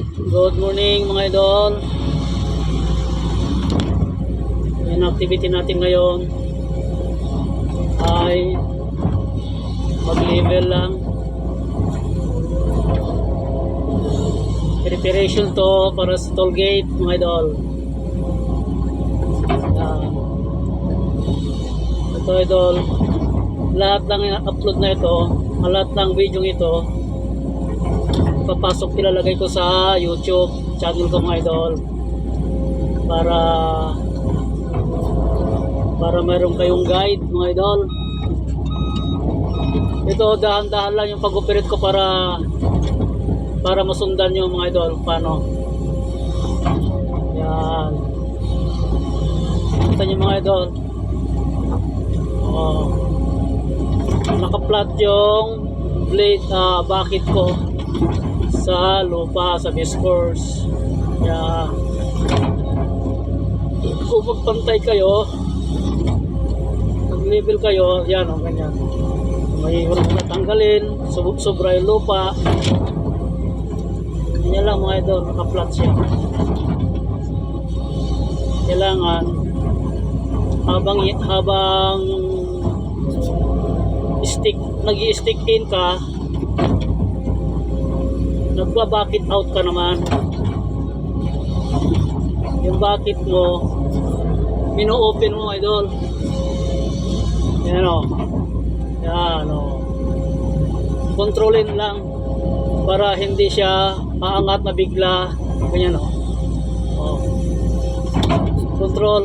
Good morning mga idol. Yung activity natin ngayon ay mag-level lang. Preparation to para sa toll gate mga idol. Yan. Ito idol. Lahat ng upload na ito, lahat ng video ito, papasok nilalagay ko sa YouTube channel ko mga idol. Para para mayroon kayong guide mga idol. Ito dahan-dahan lang yung pag-operate ko para para masundan nyo mga idol paano. Yan. Kita nyo mga idol. Oh. naka-flat yung blade ah, bakit ko sa lupa sa discourse. Kaya kung magpantay kayo mag level kayo yan o ganyan. May hirap na tanggalin sobra yung lupa. Ganyan lang mga idol naka flat siya. Kailangan habang habang stick nag stick in ka nagba-bucket out ka naman. Yung bucket mo mino-open mo idol. Yan o yan o kontrolin lang para hindi siya maangat na bigla. Ganyan o o control.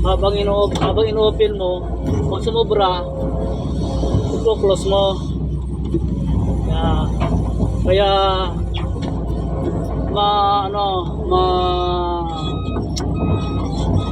Habang ino habang ino-open mo kung sumobra i-close mo kaya, kaya ma ano ma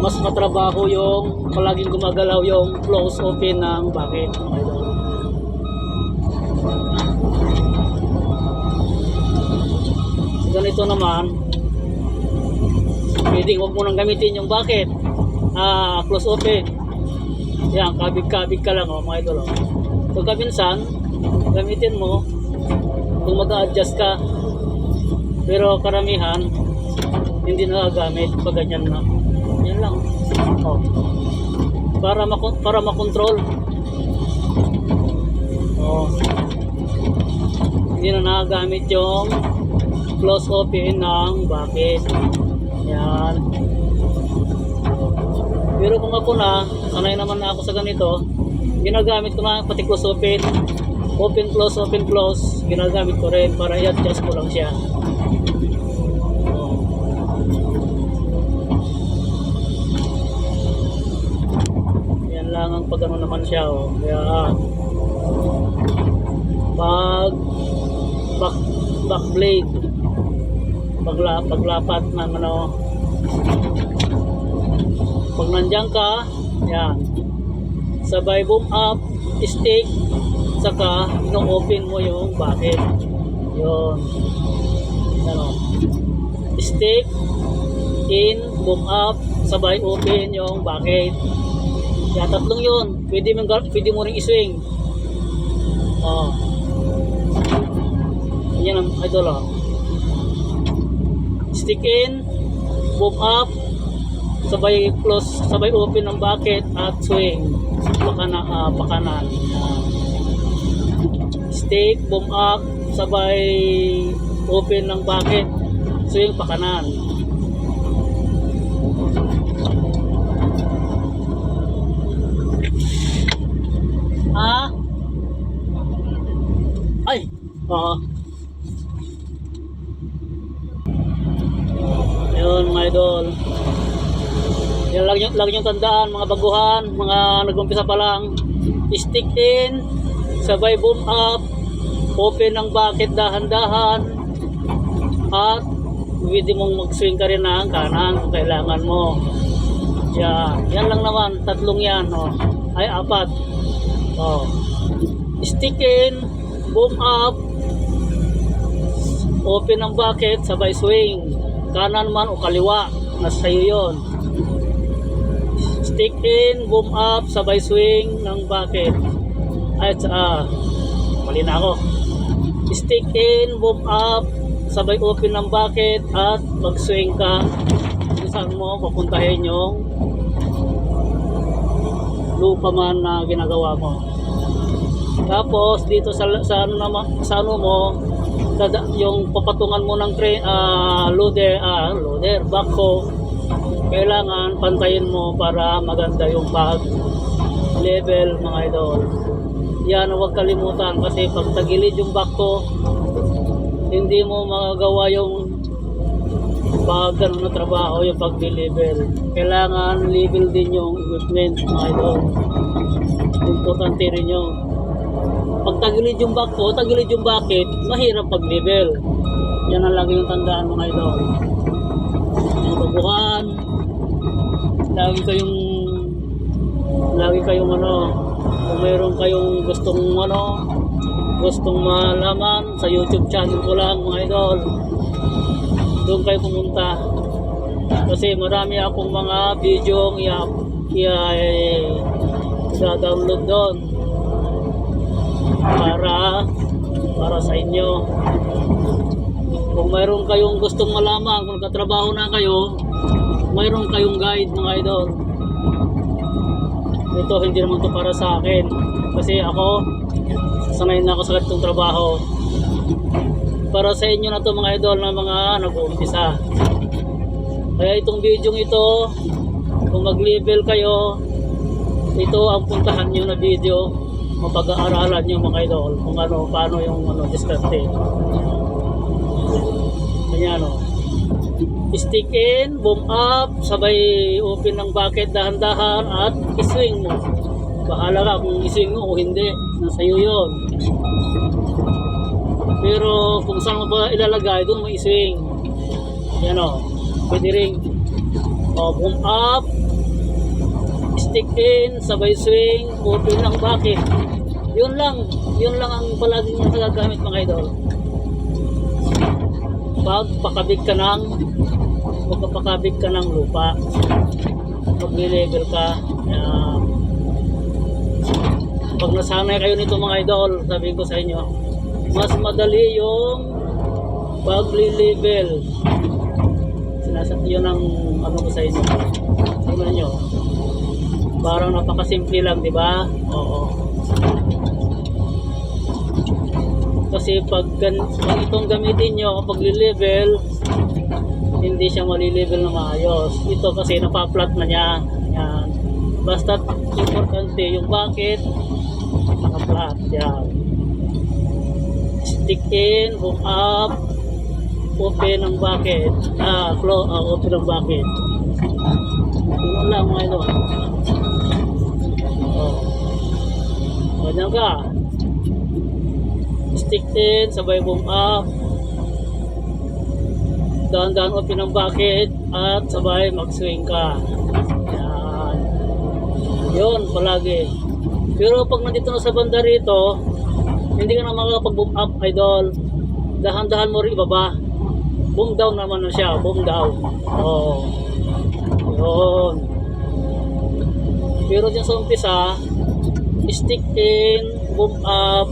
mas matrabaho yung palaging gumagalaw yung close open ng bucket ganito naman pwedeng huwag mo nang gamitin yung bucket ah, close open yan kabig-kabig ka lang oh, mga idol oh. so kaminsan gamitin mo kung mag-adjust ka. Pero karamihan hindi nagagamit pag ganyan na. Yan lang. Oh. para mako para makontrol. Oh. hindi na nagagamit yung close open ng bucket. Yan. Pero kung ako na sanay naman na ako sa ganito ginagamit ko na pati close open open close open close. Ginagamit ko rin para i-adjust ko lang siya. Yan lang ang pag ano naman siya oh. kaya pag back, back blade. Pagla, paglapat ng ano. Pag nandiyan ka yan. Sabay boom up stick saka ino-open mo yung bucket. Yun. Ano? Stick in boom up sabay open yung bucket. Kaya tatlong yun. Pwede mo, pwede mo rin iswing. Oh. Yan ang idol oh. Stick in boom up sabay close sabay open ng bucket at swing. Pakana uh, pakanan Yan. Stick boom up sabay open ng bucket swing pakanan. Ah? Ay! Oo. Yun mga idol. Yan yung, lang yung tandaan mga baguhan mga nag-umpisa pa lang. Stick in sabay boom up open ng bucket dahan-dahan. At pwede mong mag-swing ka rin ng kanan kung kailangan mo. Yan, yan lang naman. Tatlong yan oh. ay apat. Oh. stick in boom up. Open ng bucket sabay swing. Kanan man o kaliwa nasa iyo yon stick in boom up sabay swing ng bucket ay ah mali na ako stick in, move up, sabay open ng bucket at mag-swing ka kung saan mo papuntahin yung lupa man na ginagawa mo. Tapos dito sa sa ano naman sa ano mo dada, yung papatungan mo ng train ah, loader ah loader backhoe kailangan pantayin mo para maganda yung pag level mga idol. Yan huwag kalimutan kasi pag tagilid yung backhoe hindi mo magagawa yung pag ano na trabaho yung pag-deliver. Kailangan level din yung equipment mga idol. Importante rin yun. Pag tagilid yung back ko, tagilid yung bucket, mahirap pag-level. Yan ang lagi yung tandaan mga idol. Mga baguhan, lagi kayong lagi kayong ano, kung mayroon kayong gustong ano, gustong malaman sa YouTube channel ko lang mga idol. Doon kayo pumunta. Kasi marami akong mga video iya iya sa download doon para para sa inyo. Kung mayroon kayong gustong malaman, kung katrabaho na kayo, mayroon kayong guide mga idol. Ito hindi naman to para sa akin. Kasi ako, sanay na ako sa ganitong trabaho. Para sa inyo na to mga idol na mga nag-uumpisa. Kaya itong video ito, kung mag-level kayo, ito ang puntahan nyo na video mapag-aaralan nyo mga idol kung ano, paano yung ano, diskarte. Stick in, boom up, sabay open ng bucket dahan-dahan at iswing mo. Bahala ka kung iswing mo o hindi, nasa iyo yun. Pero kung saan mo ba ilalagay, doon mo iswing. Yan o, pwede rin. O, boom up, stick in, sabay swing, open ng bucket. Yun lang, yun lang ang palaging nagagamit mga idol. Pag pakabig ka ng, magpapakabig ka ng lupa. Pag level ka, yan. Pag nasanay kayo nito mga idol, sabi ko sa inyo, mas madali yung pag-level. Sinasat yun ang ano ko sa inyo. Tingnan nyo. Parang napakasimple lang, di ba? Oo. Kasi pag, pag itong gamitin nyo level hindi siya mali-level na maayos. Ito kasi napaplat na niya. Yan. Basta importante yung bucket naka-flat. Yan. Stick in, hook up, open ang bucket. Ah, close, ah, open ang bucket. Yun lang mga ito. Oh. Ganyan ka. Stick in, sabay boom up. Dahan-dahan open ang bucket at sabay mag-swing ka. Yan. Yun, palagi. Pero pag nandito na sa banda rito, hindi ka na makakapag-boom up, idol. Dahan-dahan mo rin ibaba. Boom down naman na siya, boom down. Oh. Yun. Pero dyan sa umpisa, stick in, boom up,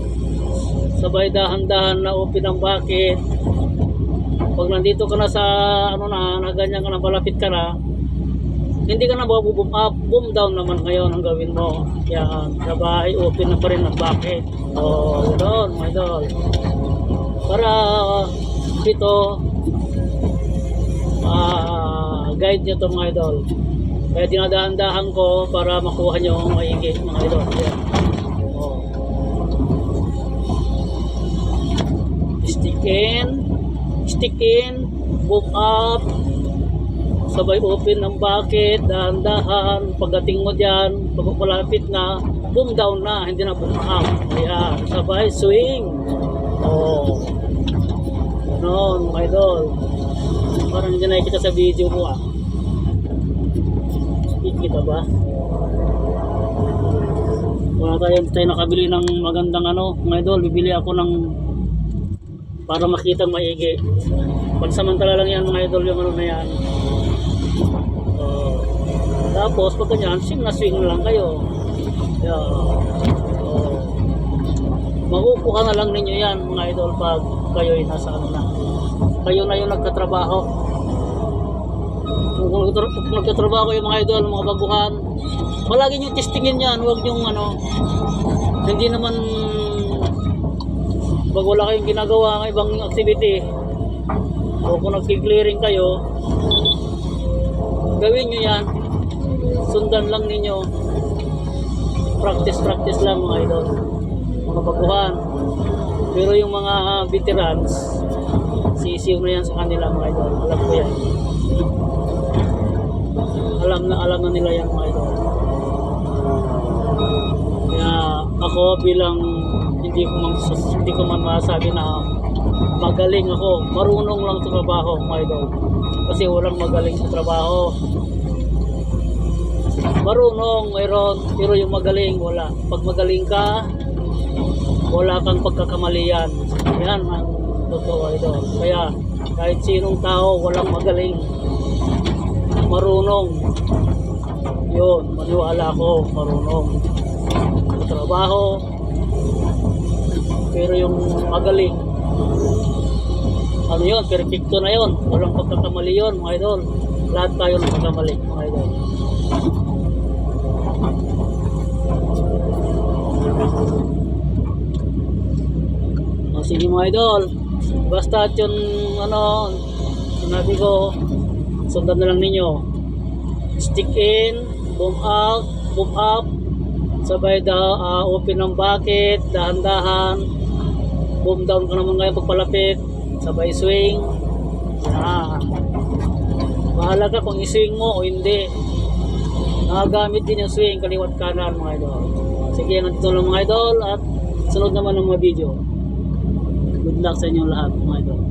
sabay dahan-dahan na open ang bucket. Pag nandito ka na sa ano na, na ganyan ka na, malapit ka na, hindi ka na mabuboom up, boom down naman ngayon ang gawin mo. Yan, sabay open na pa rin ang bucket. O, gano'n, mga idol. Para dito, ah guide nyo to mga idol. Kaya dinadahan-dahan ko para makuha nyo ang maigi mga idol. Yan. Oh. Stick in, stick in, move up, sabay open ng bucket, dahan-dahan, pagdating mo dyan, pag na, boom down na, hindi na boom up. Ayan, sabay swing. Oh. Ganon, mga idol. Parang hindi nakikita sa video mo ah. Kikita ba? Wala tayo, tayo nakabili ng magandang ano, mga idol, bibili ako ng para makita maigi. Pansamantala lang yan mga idol yung ano na yan. Oh. tapos pag ganyan, swing na swing lang kayo. Yeah. Oh. Makukuha na lang ninyo yan mga idol pag kayo ay nasa ano na. Kayo na yung nagkatrabaho. Kung, kung nagkatrabaho yung mga idol, mga baguhan, palagi nyo testingin yan. Huwag nyo ano, hindi naman pag wala kayong ginagawa ng ibang activity o kung nag-clearing kayo gawin nyo yan. Sundan lang ninyo. Practice practice lang mga idol. Mga baguhan. Pero yung mga veterans sisiw na yan sa kanila mga idol. Alam ko yan. Alam na alam na nila yan mga idol. Kaya ako bilang hindi ko man hindi ko man masabi na magaling ako. Marunong lang sa trabaho mga idol kasi walang magaling sa trabaho. Marunong mayroon pero yung magaling wala. Pag magaling ka wala kang pagkakamalian. Yan ang totoo idol kaya kahit sinong tao walang magaling. Marunong. Yun maniwala ako marunong. Sa trabaho pero yung magaling. Ano yun? Perfecto na yun. Walang pagkakamali yun mga idol. Lahat tayo nagkakamali mga idol. O, sige mga idol. Basta at yun ano sinabi ko sundan na lang ninyo. Stick in boom out boom up. Sabay da ah, open ng bucket dahan-dahan boom down ka naman ngayon pagpalapit. Sabay swing. Yan bahala ka kung i-swing mo o hindi. Nagagamit din yung swing kaliwat kanan mga idol. Sige nandito lang mga idol at sunod naman ng mga video. Good luck sa inyong lahat mga idol